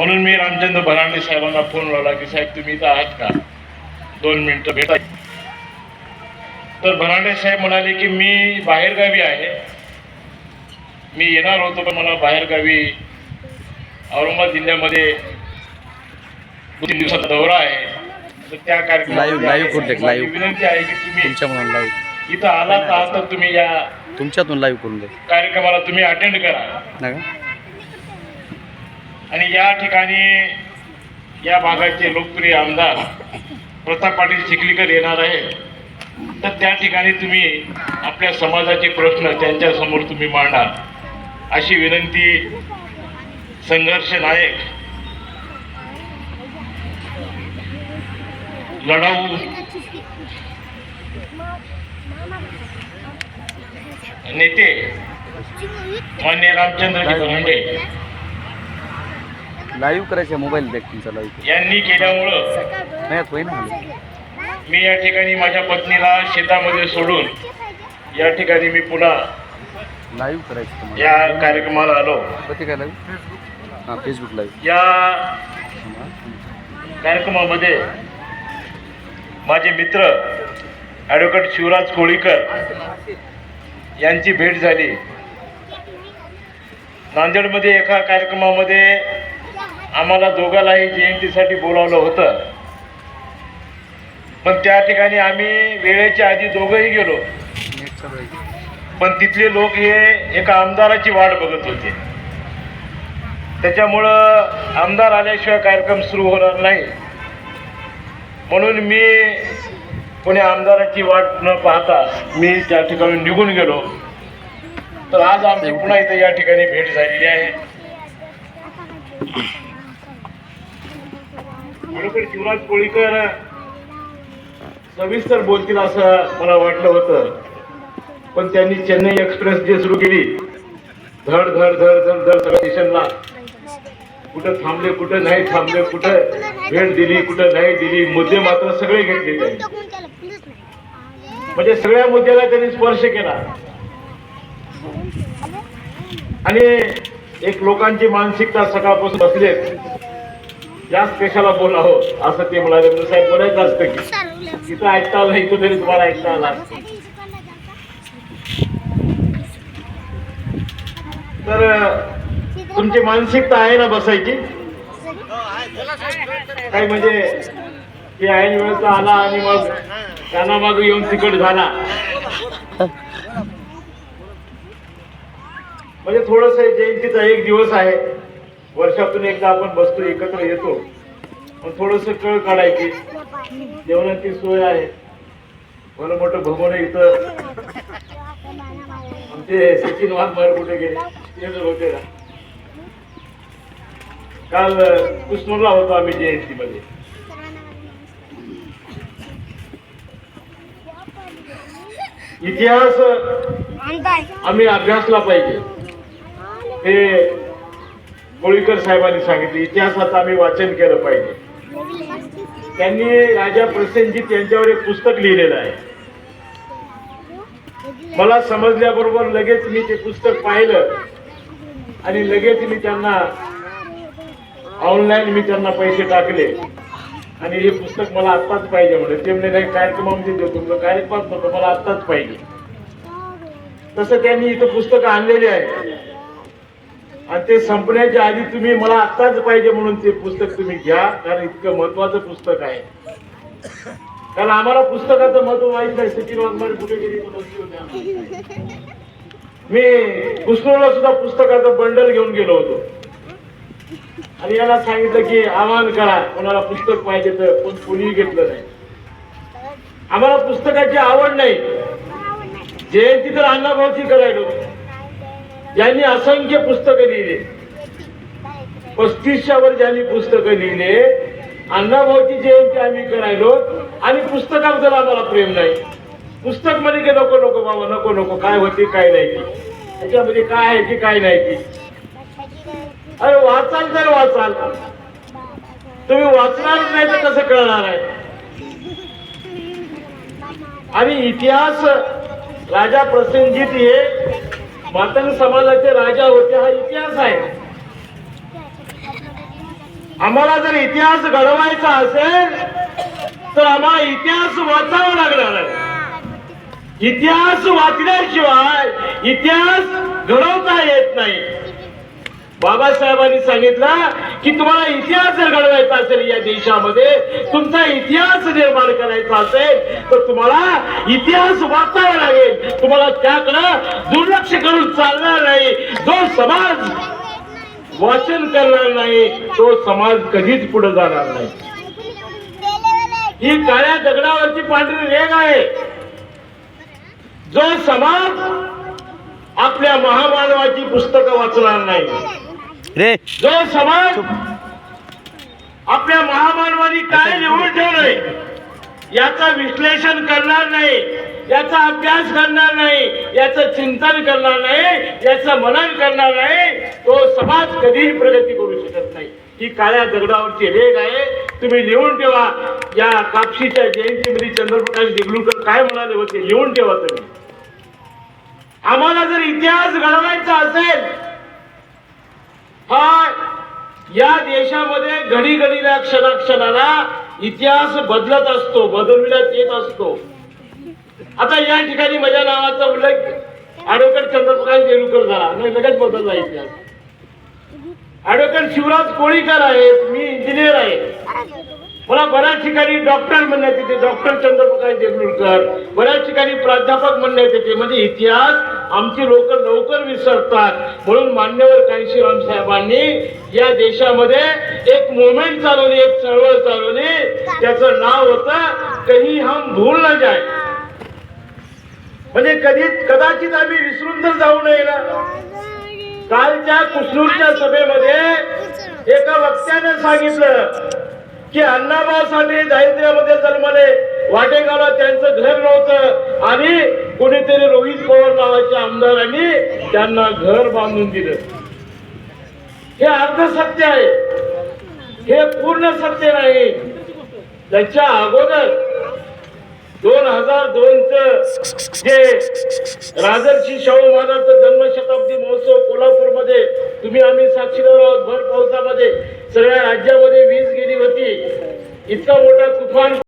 म्हणून मी रामचंद्र भरांडे साहेबांना फोन लावला की साहेब तुम्ही इथं आहात का? दोन मिनिटं भेटा. तर भरांडे साहेब म्हणाले की मी बाहेरगावी आहे. मी येणार होतो पण मला बाहेरगावी औरंगाबाद जिल्ह्यामध्ये दोन तीन दिवसाचा दौरा आहे. तर त्या live. विनंती आहे की तुम्ही इथं आलात आहात तर तुम्ही या तुमच्यातून लाईव्ह करून कार्यक्रमाला तुम्ही अटेंड करा. आणि या ठिकाणी या भागाचे लोकप्रिय आमदार प्रताप पाटील चिखलीकर येणार आहे. तर त्या ठिकाणी तुम्ही आपल्या समाजाचे प्रश्न त्यांच्यासमोर तुम्ही मांडा. अशी विनंती संघर्ष नायक लढाऊ. नेते मान्य रामचंद्रजी धोंडे लाईव्ह करायचं मोबाईल तुमचा लाईव्ह यांनी केल्यामुळं नाही होई ना मी या ठिकाणी माझ्या पत्नीला शेतामध्ये सोडून या ठिकाणी मी पुन्हा लाईव्ह करायचं तुम्हाला. या कार्यक्रमाला आलो. कधी काय लाईव्ह? हां फेसबुक लाईव्ह. या कार्यक्रमामध्ये माझे मित्र ॲडव्होकेट शिवराज कोळीकर यांची भेट झाली. नांदेडमध्ये एका कार्यक्रमामध्ये आम्हाला दोघालाही जयंतीसाठी बोलावलं होतं. पण त्या ठिकाणी आम्ही वेळेच्या आधी दोघंही गेलो. पण तिथले लोक हे एका आमदाराची वाट बघत होते. त्याच्यामुळं आमदार आल्याशिवाय कार्यक्रम सुरू होणार नाही. म्हणून मी कोणी आमदाराची वाट न पाहता मी त्या ठिकाणी निघून गेलो. तर आज आमची पुन्हा इथं या ठिकाणी भेट झालेली आहे. ॲडव्होकेट शिवराज कोळीकर सविस्तर बोलतील असं मला वाटलं होतं. पण त्यांनी चेन्नई एक्सप्रेस जे सुरू केली धड धड धड धड धड सगळ्या स्टेशनला कुठं थांबले कुठं नाही थांबले कुठं भेट दिली कुठं नाही दिली मुद्दे मात्र सगळे घेतले म्हणजे सगळ्या मुद्द्याला त्यांनी स्पर्श केला. आणि एक लोकांची मानसिकता सकाळपासून बसले जास्त कशाला बोलावं असं ते म्हणाले "पण साहेब बोलायचं असतं की. तिथं ऐकता आलं इथं तरी तुम्हाला ऐकता आला तर तुमची मानसिकता आहे ना बसायची? काही म्हणजे ते ऐन वेळेचा आला आणि मग त्यांना मग येऊन तिकट झाला. म्हणजे थोडस जयंतीचा एक दिवस आहे. वर्षातून एकदा आपण बसतो एकत्र येतो. पण थोडस कळ काढायची. जेवणाची सोय आहे. बरं मोठं भवन इथं. आमचे सचिन वाघमार कुठे गेले? ते जर होते ना. काल कृष्णला होतो आम्ही जयंतीमध्ये इतिहास आम्ही अभ्यासला पाहिजे. हे होळीकर साहेबांनी सांगितले इतिहासाचं आम्ही वाचन केलं पाहिजे. त्यांनी राजा प्रसेनजीत यांच्यावर एक पुस्तक लिहिलेलं आहे. मला समजल्याबरोबर लगेच मी ते पुस्तक पाहिलं आणि लगेच मी त्यांना ऑनलाईन मी त्यांना पैसे टाकले. आणि हे पुस्तक मला आत्ताच पाहिजे म्हणे ते म्हणजे नाही कार्यक्रमामध्ये देऊ तुमचं. कार्यक्रमात नव्हतं मला आत्ताच पाहिजे. तसं त्यांनी इथं पुस्तकं आणलेली आहे आणि ते संपण्याच्या आधी तुम्ही मला आत्ताच पाहिजे म्हणून ते पुस्तक तुम्ही घ्या कारण इतकं महत्वाचं पुस्तक आहे. कारण आम्हाला पुस्तकाचं महत्त्व माहीत नाही सचिन वाघमारे कुठे गेली मी पुष्कळला सुद्धा पुस्तकाचं बंडल घेऊन गेलो होतो. आणि याला सांगितलं की आवाहन करा कोणाला पुस्तक पाहिजे तर कोण कोणीही घेतलं नाही. आम्हाला पुस्तकाची आवड नाही. जयंती तर अण्णाभाऊची करायलो ज्यांनी असंख्य पुस्तकं लिहिले. पस्तीसच्या वर ज्यांनी पुस्तकं लिहिले अण्णाभाऊची जयंती आम्ही करायलो आणि पुस्तकाबद्दल आम्हाला प्रेम नाही पुस्तक म्हणजे की नको नको बाबा नको नको काय होते काय नाही ती. त्याच्यामध्ये काय आहे की काय नाही ती. अरे वाचाल तर वाचाल. तुम्ही वाचणार नाही तर कसं कळणार आहे? आणि इतिहास राजा प्रसंगीत हे मातंग समाजाचे राजा होते हा इतिहास आहे. आम्हाला जर इतिहास घडवायचा असेल तर आम्हाला इतिहास वाचावा लागणार आहे. इतिहास वाचल्याशिवाय इतिहास घडवता येत नाही. बाबासाहेबांनी सांगितलं की तुम्हाला इतिहास जर घडवायचा असेल या देशामध्ये तुमचा इतिहास निर्माण करायचा असेल तर तुम्हाला इतिहास वाचावा लागेल. तुम्हाला त्याकडं दुर्लक्ष करून चालणार नाही. जो समाज वाचन करणार नाही तो समाज कधीच पुढे जाणार नाही. ही काळ्या दगडावरची पांढरी रेग आहे. जो समाज आपल्या महामानवाची पुस्तकं वाचणार नाही. रे. जो समाज आपल्या महामानवानी काय लिहून ठेवलंय याचं विश्लेषण करणार नाही याचा अभ्यास करणार नाही याचं चिंतन करणार नाही याचं मनन करणार नाही तो समाज कधीही प्रगती करू शकत नाही. ही काळ्या दगडावरची रेग आहे. तुम्ही लिहून ठेवा. या कापशीच्या जयंतीमध्ये चंद्रप्रकाश देगलूरकर काय म्हणाले होते लिहून ठेवा तुम्ही. आम्हाला जर इतिहास घडवायचा असेल हा या देशामध्ये घडी घडीला क्षणाक्षणाला इतिहास बदलत असतो बदलविण्यात येत असतो. आता या ठिकाणी माझ्या नावाचा उल्लेख ऍडव्होकेट चंद्रप्रकाश देरुकर झाला. नाही लगेच बदलला इतिहास. ऍडव्होकेट शिवराज कोळीकर आहेत मी इंजिनियर आहे. मला बऱ्याच ठिकाणी डॉक्टर म्हणण्यात येते डॉक्टर चंद्रप्रकाश देगलूरकर बऱ्याच ठिकाणी प्राध्यापक म्हणण्यात येते. म्हणजे इतिहास आमची लोक लवकर विसरतात. म्हणून मान्यवर कांशीराम साहेबांनी या देशामध्ये एक मुवमेंट चालवली एक चळवळ चालवली. त्याचं नाव होतं कही हम भूल न जाय म्हणजे कधी कदाचित आम्ही विसरून तर जाऊ नये ना. कालच्या कुसनूरच्या सभेमध्ये एका वक्त्याने सांगितलं की अण्णाबा साठे दारिद्र्यामध्ये जन्मले. वाटेगावला त्यांचं घर नव्हतं. आणि कोणीतरी रोहित पवार नावाच्या आमदारांनी त्यांना घर बांधून दिलं. हे अर्ध सत्य आहे. हे पूर्ण सत्य नाही. त्याच्या अगोदर दोन हजार दोनच जे राजर्षी शाहू महाराजचं जन्मशताब्दी महोत्सव कोल्हापूरमध्ये तुम्ही आम्ही साक्षीदार आहोत भर पावसामध्ये सगळ्या राज्यामध्ये वीज गेली होती. इतका मोठा तुफान